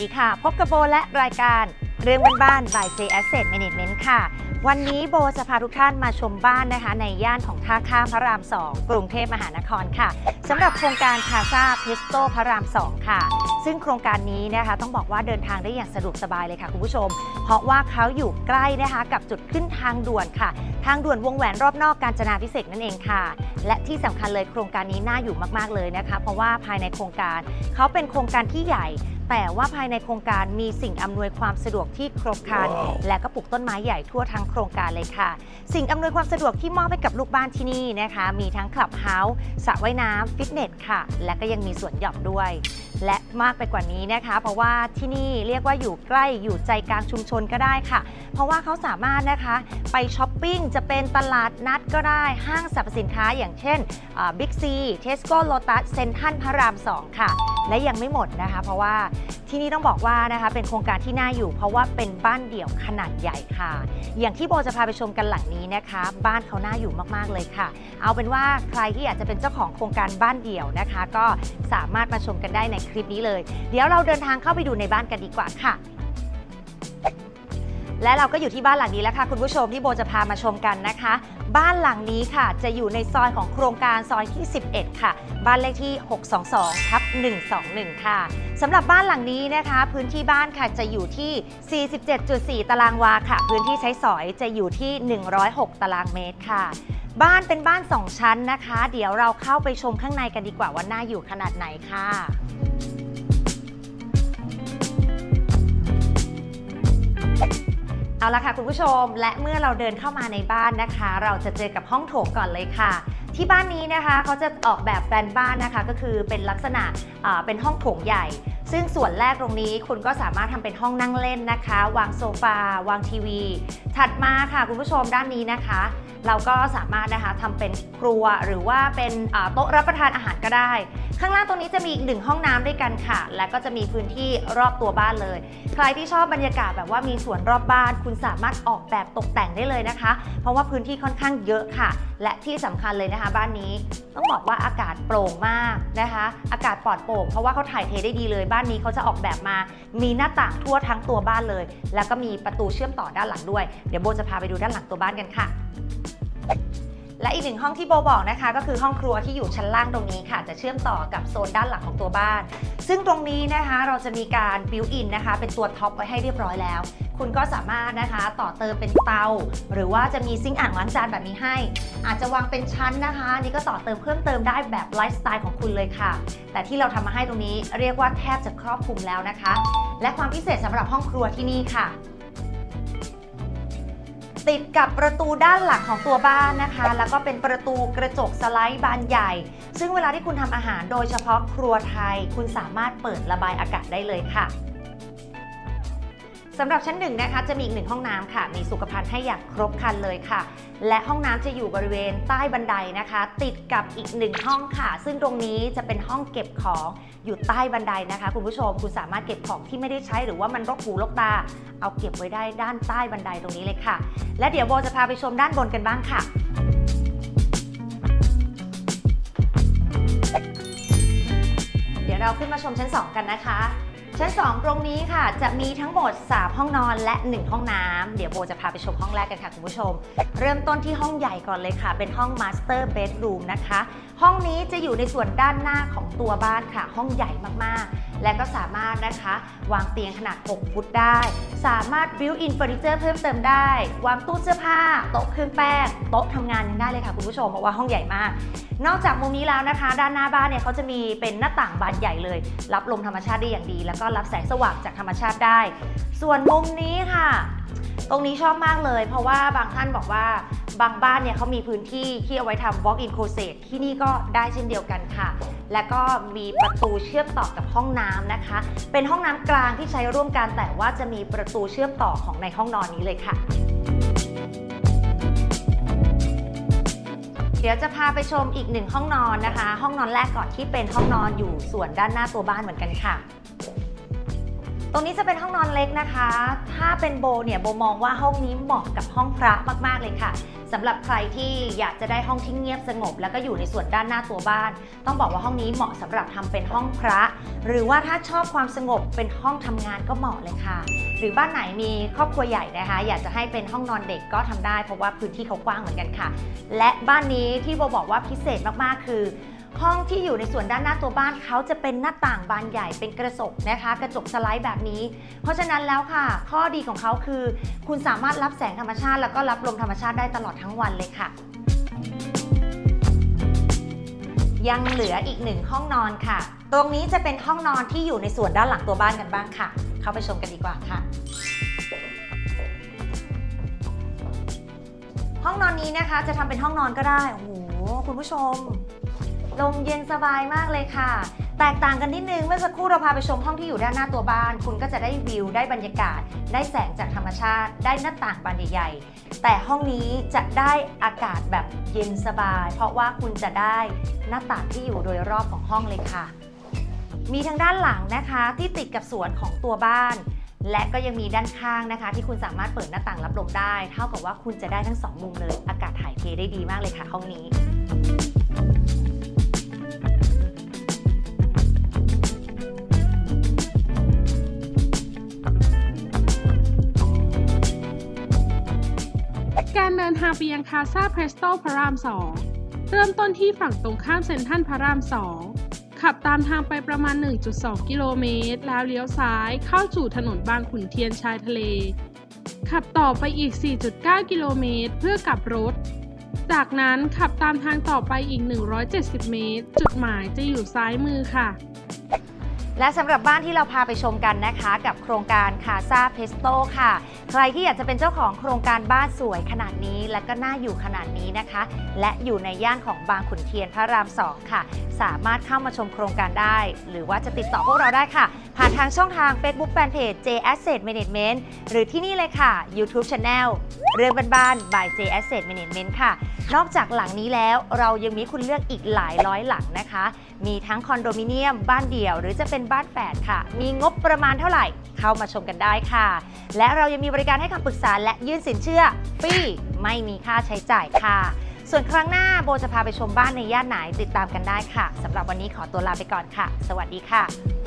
ดีค่ะ พบกับโบและรายการเรื่องบ้านๆ by J Asset Management ค่ะ วันนี้โบจะพาทุกท่านมาชมบ้านนะคะ ในย่านของท่าข้ามพระราม 2 กรุงเทพมหานครค่ะสำหรับโครงการคาซาพิสโตพระราม 2 ค่ะ ซึ่งโครงการนี้นะคะต้องบอกว่าเดินทางได้อย่างสะดวกสบายเลยค่ะคุณผู้ชม เพราะว่าเขาอยู่ใกล้นะคะกับจุดขึ้นทางด่วนค่ะ ทางด่วนวงแหวนรอบนอกกาญจนาพิเศษนั่นเองค่ะ และที่สำคัญเลยโครงการนี้น่าอยู่มากๆเลยนะคะ เพราะว่าภายในโครงการเขาเป็นโครงการที่ใหญ่ แต่ว่าภายในโครงการมีสิ่งอำนวยความสะดวกที่ครบครันและก็ปลูกต้นไม้ใหญ่ทั่วทั้งโครงการเลยค่ะ สิ่งอำนวยความสะดวกที่มอบให้กับลูกบ้านที่นี่นะคะ มีทั้งคลับเฮาส์สระว่ายน้ำฟิตเนสค่ะ และก็ยังมีสวนหย่อมด้วย และมากไปกว่านี้นะคะ เพราะว่าที่นี่เรียกว่าอยู่ใกล้อยู่ใจกลางชุมชนก็ได้ค่ะ เพราะว่าเขาสามารถนะคะไปช้อปปิ้งจะเป็นตลาดนัดก็ได้ห้างสรรพสินค้าอย่างเช่นบิ๊กซีเทสโก้โลตัสเซนทันพระราม 2 ค่ะ และยังไม่หมดนะคะ เพราะว่าที่นี่ต้องบอกว่านะคะเป็นโครงการที่น่าอยู่ เพราะว่าเป็นบ้านเดี่ยวขนาดใหญ่ค่ะ อย่างที่โบจะพาไปชมกันหลังนี้นะคะ บ้านเขาน่าอยู่มากๆเลยค่ะ เอาเป็นว่าใครที่อยากจะเป็นเจ้าของโครงการบ้านเดี่ยวนะคะ ก็สามารถมาชมกันได้ในคลิปนี้เลย เดี๋ยวเราเดินทางเข้าไปดูในบ้านกันดีกว่าค่ะ และเราก็อยู่ที่บ้านหลังนี้แล้วค่ะ คุณผู้ชมที่โบจะพามาชมกันนะคะ บ้านหลังนี้ค่ะ จะอยู่ในซอยของโครงการซอยที่ 11 ค่ะ บ้านเลขที่ 622ทับ121 ค่ะสำหรับบ้านหลังนี้นะคะ พื้นที่บ้านค่ะจะอยู่ที่ 47.4 ตารางวาค่ะ พื้นที่ใช้สอยจะอยู่ที่ 106 ตารางเมตรค่ะบ้านเป็นบ้าน 2 ชั้นนะคะ เดี๋ยวเราเข้าไปชมข้างในกันดีกว่าว่าน่าอยู่ขนาดไหนค่ะ เอาละค่ะคุณผู้ชมและเมื่อเราเดินเข้ามาในบ้านนะคะ เราจะเจอกับห้องโถงก่อนเลยค่ะ ที่บ้านนี้นะคะเขาจะออกแบบแปลนบ้านนะคะ ก็คือเป็นลักษณะเป็นห้องโถงใหญ่ ซึ่งส่วนแรกตรงนี้คุณก็สามารถทำเป็นห้องนั่งเล่นนะคะ วางโซฟาวางทีวี ถัดมาค่ะคุณผู้ชมด้านนี้นะคะ เราก็สามารถนะคะทำเป็นครัวหรือว่าเป็นโต๊ะรับประทานอาหารก็ได้ ข้างล่างตรงนี้จะมีอีกหนึ่งห้องน้ำด้วยกันค่ะ และก็จะมีพื้นที่รอบตัวบ้านเลย ใครที่ชอบบรรยากาศแบบว่ามีสวนรอบบ้าน คุณสามารถออกแบบตกแต่งได้เลยนะคะ เพราะว่าพื้นที่ค่อนข้างเยอะค่ะ และที่สำคัญเลยนะคะ บ้านนี้ต้องบอกว่าอากาศโปร่งมากนะคะ อากาศปลอดโปร่งเพราะว่าเขาถ่ายเทได้ดีเลยบ้านานนี้เขาจะออกแบบมา มีหน้าต่างทั่วทั้งตัวบ้านเลย แล้วก็มีประตูเชื่อมต่อด้านหลังด้วย เดี๋ยวโบจะพาไปดูด้านหลังตัวบ้านกันค่ะ และอีกหนึ่งห้องที่โบบอกนะคะ ก็คือห้องครัวที่อยู่ชั้นล่างตรงนี้ค่ะ จะเชื่อมต่อกับโซนด้านหลังของตัวบ้าน ซึ่งตรงนี้นะคะเราจะมีการบิวอินนะคะ เป็นตัวท็อปไว้ให้เรียบร้อยแล้ว คุณก็สามารถนะคะต่อเติมเป็นเตา หรือว่าจะมีซิงค์อ่างล้างจานแบบนี้ให้ อาจจะวางเป็นชั้นนะคะนนี่ก็ต่อเติมเพิ่มเติมได้แบบไลฟ์สไตล์ของคุณเลยค่ะ แต่ที่เราทำมาให้ตรงนี้เรียกว่าแทบจะครอบคลุมแล้วนะคะ และความพิเศษสำหรับห้องครัวที่นี่ค่ะ ติดกับประตูด้านหลังของตัวบ้านนะคะ แล้วก็เป็นประตูกระจกสไลด์บานใหญ่ ซึ่งเวลาที่คุณทำอาหารโดยเฉพาะครัวไทย คุณสามารถเปิดระบายอากาศได้เลยค่ะ สำหรับชั้นหนึ่งนะคะจะมีอีกหนึ่งห้องน้ำค่ะ มีสุขภัณฑ์ให้อย่างครบครันเลยค่ะ และห้องน้ำจะอยู่บริเวณใต้บันไดนะคะ ติดกับอีกหนึ่งห้องค่ะ ซึ่งตรงนี้จะเป็นห้องเก็บของอยู่ใต้บันไดนะคะ คุณผู้ชมคุณสามารถเก็บของที่ไม่ได้ใช้หรือว่ามันรกหูรกตา เอาเก็บไว้ได้ด้านใต้บันไดตรงนี้เลยค่ะ และเดี๋ยวโบจะพาไปชมด้านบนกันบ้างค่ะเดี๋ยวเราขึ้นมาชมชั้น 2 กันนะคะ ชั้น 2 ตรงนี้ค่ะ จะมีทั้งหมด 3 ห้องนอนและ 1 ห้องน้ำ เดี๋ยวโบจะพาไปชมห้องแรกกันค่ะคุณผู้ชม เริ่มต้นที่ห้องใหญ่ก่อนเลยค่ะ เป็นห้องมาสเตอร์เบดรูมนะคะ ห้องนี้จะอยู่ในส่วนด้านหน้าของตัวบ้านค่ะ ห้องใหญ่มากๆ และก็สามารถนะคะวางเตียงขนาด 6 ฟุตได้ สามารถ built in furniture เพิ่มเติมได้ วางตู้เสื้อผ้า โต๊ะเครื่องแป้ง โต๊ะทำงานยังได้เลยค่ะคุณผู้ชมเพราะว่าห้องใหญ่มาก นอกจากมุมนี้แล้วนะคะ ด้านหน้าบ้านเนี่ยเขาจะมีเป็นหน้าต่างบานใหญ่เลย รับลมธรรมชาติได้อย่างดี แล้วก็รับแสงสว่างจากธรรมชาติได้ ส่วนมุมนี้ค่ะ ตรงนี้ชอบมากเลย เพราะว่าบางท่านบอกว่าบางบ้านเนี่ยเขามีพื้นที่ที่เอาไว้ทำ walk in closet ที่นี่ก็ได้เช่นเดียวกันค่ะ และก็มีประตูเชื่อมต่อกับห้องน้ำนะคะ เป็นห้องน้ำกลางที่ใช้ร่วมกันแต่ว่าจะมีประตูเชื่อมต่อของในห้องนอนนี้เลยค่ะ เดี๋ยวจะพาไปชมอีกหนึ่งห้องนอนนะคะ ห้องนอนแรกก่อนที่เป็นห้องนอนอยู่ส่วนด้านหน้าตัวบ้านเหมือนกันค่ะ ตรงนี้จะเป็นห้องนอนเล็กนะคะ ถ้าเป็นโบเนี่ยโบมองว่าห้องนี้เหมาะกับห้องพระมากๆเลยค่ะสำหรับใครที่อยากจะได้ห้องที่เงียบสงบ แล้วก็อยู่ในส่วนด้านหน้าตัวบ้าน ต้องบอกว่าห้องนี้เหมาะสำหรับทำเป็นห้องพระ หรือว่าถ้าชอบความสงบเป็นห้องทำงานก็เหมาะเลยค่ะ หรือบ้านไหนมีครอบครัวใหญ่นะคะ อยากจะให้เป็นห้องนอนเด็กก็ทำได้ เพราะว่าพื้นที่เขากว้างเหมือนกันค่ะ และบ้านนี้ที่โบบอกว่าพิเศษมากๆคือ ห้องที่อยู่ในส่วนด้านหน้าตัวบ้านเขาจะเป็นหน้าต่างบานใหญ่เป็นกระจกนะคะ กระจกสไลด์แบบนี้ เพราะฉะนั้นแล้วค่ะ ข้อดีของเขาคือ คุณสามารถรับแสงธรรมชาติ แล้วก็รับลมธรรมชาติได้ตลอดทั้งวันเลยค่ะ ยังเหลืออีกหนึ่งห้องนอนค่ะ ตรงนี้จะเป็นห้องนอนที่อยู่ในส่วนด้านหลังตัวบ้านกันบ้างค่ะ เข้าไปชมกันดีกว่าค่ะห้องนอนนี้นะคะจะทำเป็นห้องนอนก็ได้ โอ้โห คุณผู้ชม ลมเย็นสบายมากเลยค่ะ แตกต่างกันนิดนึงเมื่อสักครู่เราพาไปชมห้องที่อยู่ด้านหน้าตัวบ้าน คุณก็จะได้วิวได้บรรยากาศ ได้แสงจากธรรมชาติ ได้หน้าต่างบานใหญ่ๆแต่ห้องนี้จะได้อากาศแบบเย็นสบาย เพราะว่าคุณจะได้หน้าต่างที่อยู่โดยรอบของห้องเลยค่ะ มีทางด้านหลังนะคะที่ติดกับสวนของตัวบ้านและก็ยังมีด้านข้างนะคะ ที่คุณสามารถเปิดหน้าต่างรับลมได้ เท่ากับว่าคุณจะได้ทั้งสองมุมเลย อากาศถ่ายเทได้ดีมากเลยค่ะห้องนี้ การเดินทางไปยังคาซาเพรสโตพระราม 2 เริ่มต้นที่ฝั่งตรงข้ามเซ็นทรัลพระราม 2 ขับตามทางไปประมาณ 1.2 กิโลเมตร แล้วเลี้ยวซ้ายเข้าสู่ถนนบางขุนเทียนชายทะเล ขับต่อไปอีก 4.9 กิโลเมตร เพื่อกลับรถ จากนั้นขับตามทางต่อไปอีก 170 เมตร จุดหมายจะอยู่ซ้ายมือค่ะ และสำหรับบ้านที่เราพาไปชมกันนะคะ กับโครงการคาซาเพสโตค่ะ ใครที่อยากจะเป็นเจ้าของโครงการบ้านสวยขนาดนี้และก็น่าอยู่ขนาดนี้นะคะ และอยู่ในย่านของบางขุนเทียนพระราม 2 ค่ะ สามารถเข้ามาชมโครงการได้ หรือว่าจะติดต่อพวกเราได้ค่ะ ผ่านทางช่องทาง Facebook Fanpage J Asset Management หรือที่นี่เลยค่ะ YouTube Channel เรื่องบ้านๆ by J Asset Management ค่ะ นอกจากหลังนี้แล้วเรายังมีคุณเลือกอีกหลายร้อยหลังนะคะ มีทั้งคอนโดมิเนียมบ้านเดี่ยว หรือจะเป็นบ้านแฝดค่ะ มีงบประมาณเท่าไหร่ เข้ามาชมกันได้ค่ะ และเรายังมีบริการให้คำปรึกษาและยื่นสินเชื่อฟรีไม่มีค่าใช้จ่ายค่ะ ส่วนครั้งหน้าโบจะพาไปชมบ้านในย่านไหนติดตามกันได้ค่ะสำหรับวันนี้ขอตัวลาไปก่อนค่ะ สวัสดีค่ะ